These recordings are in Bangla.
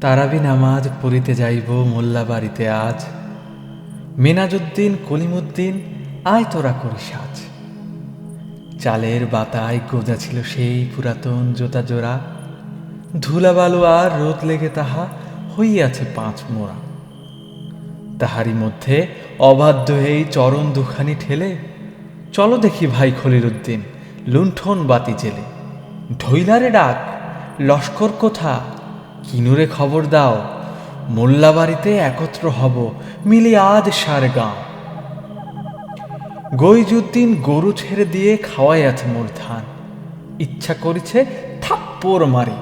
তারাবি নামাজ পড়িতে যাইব মোল্লা বাড়িতে আজ। মিনাজুদ্দিন, কলিমুদ্দিন, আয় তোরা করি সাজ। চালের বাতায় গোজা ছিল সেই পুরাতন জোতা জোড়া। ধুলা বালু আর রোদ লেগে তাহা হইয়াছে পাঁচ মোড়া। তাহারই মধ্যে অবাধ্য এই চরণ দুখানি ঠেলে, চলো দেখি ভাই খলিল উদ্দিন লুণ্ঠন বাতি জেলে। ঢইলারে ডাক, লস্কর কোথা? কিনুরে খবর দাও মোল্লা বাড়িতে একত্র হব মিলি আজ সার গাঁও গৈজুদ্দিন গরু ছেড়ে দিয়ে খাওয়াই আছে মোর ধান। ইচ্ছা করেছে থাপ্পড় মারি,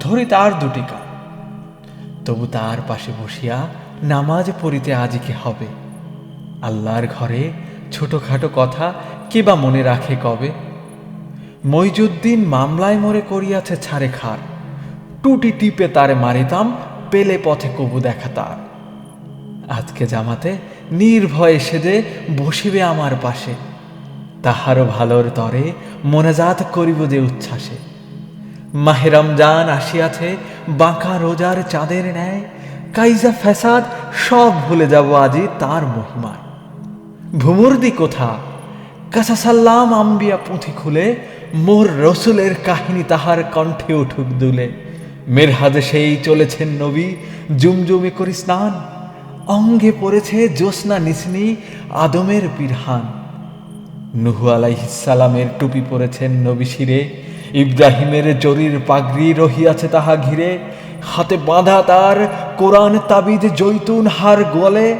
ধরি তার দুটি কান। তবু তার পাশে বসিয়া নামাজ পড়িতে আজকে হবে। আল্লাহর ঘরে ছোটখাটো কথা কে বা মনে রাখে কবে? মইজুদ্দিন মামলায় মরে করিয়াছে ছাড়ে খার। টুটি টিপে তারে মারিতাম, পেলে পথে কবু দেখা তার। আজকে জামাতে নির্ভয়ে সেজে বসিবে আমার পাশে। তাহারও ভালোর তরে মনাজাত করিব যে উচ্ছ্বাসে। মাহে রমজান আসিয়াছে, বাঁকা রোজার চাঁদের ন্যায়। কাইজা ফ্যাসাদ সব ভুলে যাব আজি তার মহিমায়। ভুমুরদি কোথা? কাসাসাল্লাম আম্বিয়া পুঁথি খুলে, মোর রসুলের কাহিনী তাহার কণ্ঠে উঠুক দুলে। মেরহাদে সেই চলেছেন নবী, জুমজুমে করি স্নান। অঙ্গে পড়েছে জ্যোৎস্না নিসনি আদমের পিরহান। নুহু আলাইহিসালামের টুপি পরেছেন নবী শিরে, ইব্রাহিমের জরির পাগড়ি রহিয়াছে তাহা ঘিরে। হাতে বাঁধা তার কোরআন তাবিদ জৈতুন হার গলে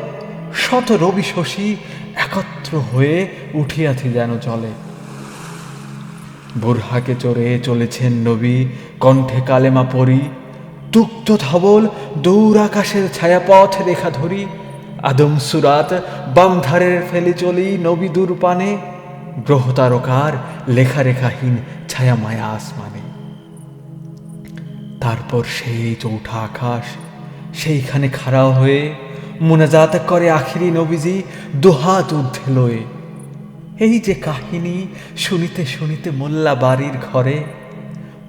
শত রবি শশী একত্র হয়ে উঠিয়াছে যেন চলে বুরহাকে চড়ে চলেছেন নবী কণ্ঠে কালেমা পড়ি তুক্ত ধবল দৌড় আকাশের ছায়াপথ রেখা ধরি, আদম সুরাত বামধারের ফেলে চলি নবী দূর পানে গ্রহ তারকার লেখা রেখাহীন ছায়া মায়া আসমানে। তারপর সেই চৌঠা আকাশ, সেইখানে খাড়া হয়ে মোনাজাত করে আখিরি নবীজি দোহাত ঊর্ধ্বে লয়ে। এই যে কাহিনী শুনিতে শুনিতে মোল্লা বাড়ির ঘরে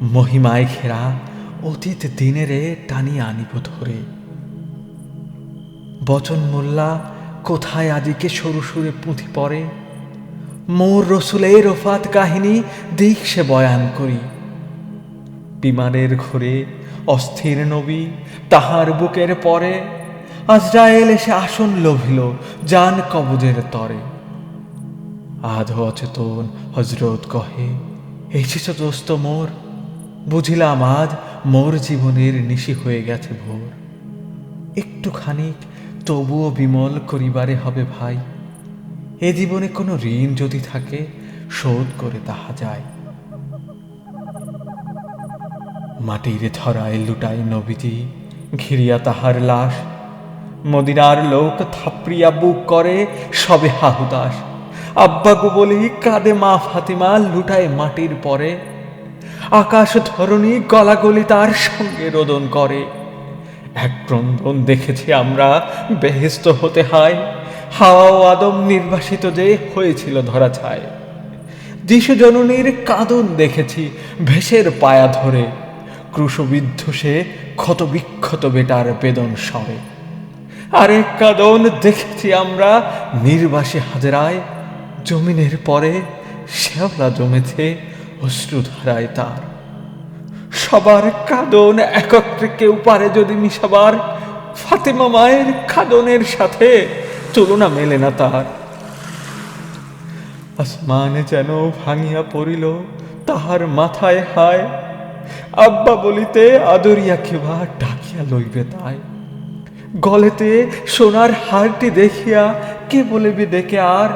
মহিমায় ঘেরা অতীত দিনেরে টানিয়া আনিব ধরে। বচন মোল্লা, কোথায় আদিকে সরু সুরে পুঁথি পড়ে? মোর রসুলের রফাত কাহিনী দিক সে বয়ান করি। বিমানের ঘুরে অস্থির নবী তাহার বুকের পরে আজরায়েল এসে আসন লোভিল জান কবজের তরে। আধ অচেতন হজরত কহে, এসেছ দোস্ত মোর? বুঝিলাম আজ মোর জীবনের নিশি হয়ে গেছে ভোর। একটু খানিক তবুও বিমল করিবারে হবে ভাই। এ জীবনে কোনো ঋণ যদি থাকে, শোধ করে তাহা যায়। মাটির ধরায় লুটায় নবীজি, ঘিরিয়া তাহার লাশ। মদিনার লোক থাপড়িয়া বুক করে, সবে হাহুদাস। আব্বাগু বলি কাঁদে মা ফাতিমা, লুটায় মাটির পরে। আকাশ ধরণী গলাগলি তার সঙ্গে রোদন করে। এক ক্রন্দন দেখেছি আমরা বেহেস্ত হতে হয়। হাওয়া আদম নির্বাসিত যে হয়েছিল ধরা ছায়। যিশু জননীর কাঁদন দেখেছি ভেসের পায়া ধরে। ক্রুশবিদ্ধ ক্ষত বিক্ষত বেটার বেদন সরে আরেক কাদন দেখেছি আমরা নির্বাসী হাজরায়। জমিনের পরে শ্যাওলা জমেছে অশ্রুধারায় তার। সবার কাদন একত্রে কেউ পারে যদি মিশাবার ফাতেমা মায়ের কাদনের সাথে তুলনা মেলে না তার। আসমানে যেন ভাঙিয়া পড়িল, তাহার মাথায় হায়। আব্বা বলিতে আদরিয়া কেবা ডাকিয়া লইবে তাই। গলেতে সোনার হারটি দেখিয়া কে বলিবে ডেকে আর?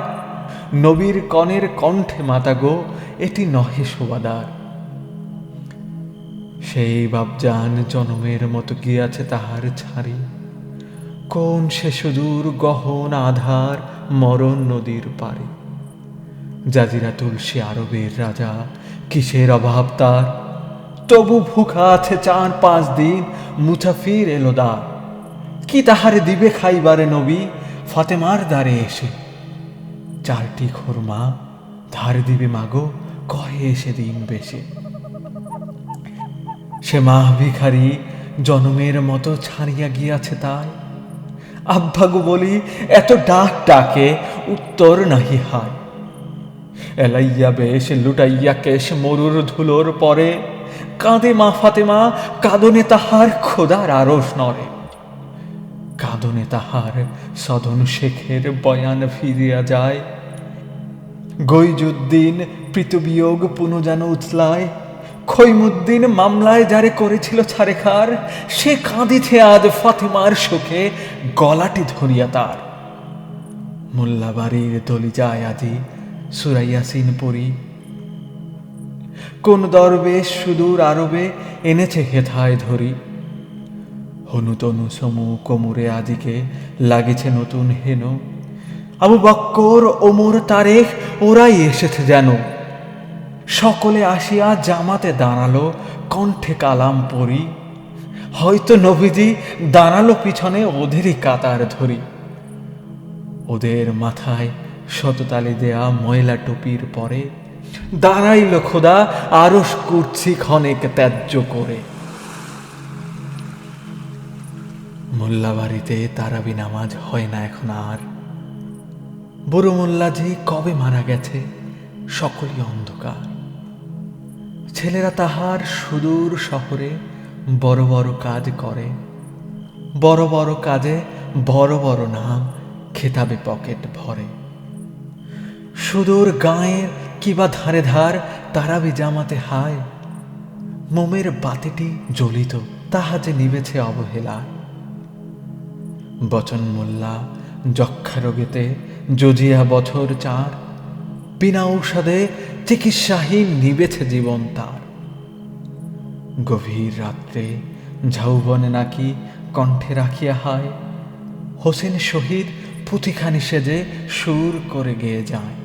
নবীর কনের কণ্ঠে মাতা গো এটি নহে শোভাদার। সেই বাবজান জনমের মতো গিয়াছে তাহার ছাড়ি কোন সে সুদূর গহন আধার মরণ নদীর পারে জাজিরা তুলসী আরবের রাজা, কিসের অভাব তার? তবু ভুখা আছে চার পাঁচ দিন মুসাফির এলো দ্বার। কি তাহারে দিবে খাইবারে নবী? ফাতেমার দ্বারে এসে। চারটি খোরমা, ধার দিবে মাগো। কহে এসে দিন বেশে। সে মা ভিখারি জনমের মতো ছাড়িয়া গিয়াছে তাই। আব্বাগু বলি, এত ডাক ডাকে উত্তর নাহি হায়। এলাইয়া বেশ লুটাইয়া কেশ মরুর ধুলোর পরে, কাঁদে মা ফাতেমা, কাঁদনে তাহার খোদার আরস নরে কাঁদনে তাহার সদন শেখের বয়ান ফিরিয়া যায় গৈজুদ্দিন প্রীতবিয়োগ পুনঃ উথলায় খৈমুদ্দিন মামলায় যারে করেছিল ছারেখার সে কাঁদিছে আজ ফাতেমার শোকে, গলাটি ধরিয়া তার। মোল্লাবাড়ির দলি যায় আজি সুরাইয়াসিন পরি। কোন দরবেশ সুদূর আরবে এনেছে হেথায় ধরি। হনুতনু সমু কোমরে আদিকে লাগিছে নতুন হেন। আবু বক্কর, ওমর তারেক ওরাই এসেছে যেন। সকলে আসিয়া জামাতে দাঁড়াল, কণ্ঠে কালাম পরি। হয়তো নবীজি দাঁড়াল পিছনে ওদেরই কাতার ধরি। ওদের মাথায় শততালি দেয়া ময়লা টুপির পরে দাঁড়াইল খোদা আরস করছি ক্ষণেক ত্যায্য করে। মোল্লাবাড়িতে তারাবি নামাজ হয় না এখন আর। বুড়ো মোল্লা যে কবে মারা গেছে, সকলই অন্ধকার। ছেলেরা তাহার সুদূর শহরে বড় বড় কাজ করে, বড় বড় কাজে বড় বড় নাম খেতাবে পকেট ভরে। সুদূর গাঁয়ের কিবা ধারে ধার তারাবি জামাতে হায়, মোমের বাতিটি জ্বলিত, তাহা যে নিবেছে অবহেলায়। বচন মোল্লা যক্ষা রোগেতে জজিয়া বছর চার, বিনা ঔষধে চিকিৎসাহীন নিবেছে জীবন তার। গভীর রাত্রে ঝাউবনে নাকি কণ্ঠে রাখিয়া হায়, হোসেন শহীদ পুঁথিখানি সেজে সুর করে গেয়ে যায়।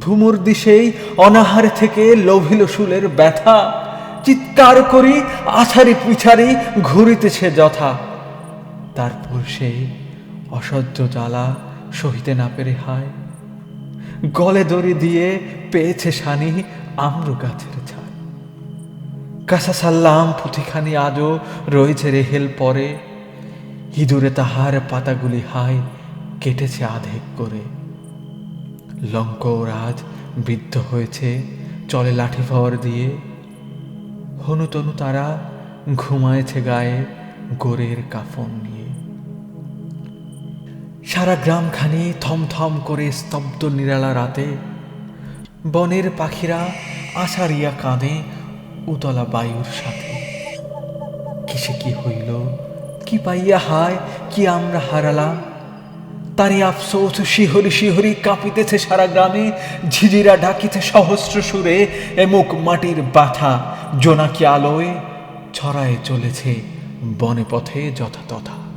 ভুমুর দিশেই অনাহার থেকে লোভিল শুলের ব্যথা, চিৎকার করি আছারি পিছারি ঘুরিতেছে যথা। তারপর সেই অসহ্য জ্বালা সহিতে না পেরে হায়। গলে দড়ি দিয়ে পেয়েছে শানি আম্রু গাছের ছায় কাসা সাল্লাম পুঁথিখানি আজও রয়েছে রেহেল পরে। ইঁদুরে তাহার পাতাগুলি হায়, কেটেছে আধেক করে। লঙ্করাজ বৃদ্ধ হয়েছে, চলে লাঠি ভর দিয়ে। হনুতনু তারা ঘুমায়েছে গায়ে গোরের কাফন নিয়ে। সারা গ্রামখানি থমথম করে স্তব্ধ নিরালা রাতে বনের পাখিরা আশারিয়া কাঁদে উতলা বায়ুর সাথে। কিসে কি হইল? কি পাইয়া হায়? কি আমরা হারালাম? তারই আফসোস শিহরি শিহরি কাঁপিতেছে সারা গ্রামে, ঝিঝিরা ডাকিতে সহস্র সুরে, এমুক মাটির বাথা জোনাকি আলোয় ছড়ায় চলেছে বনে পথে যথাতথা।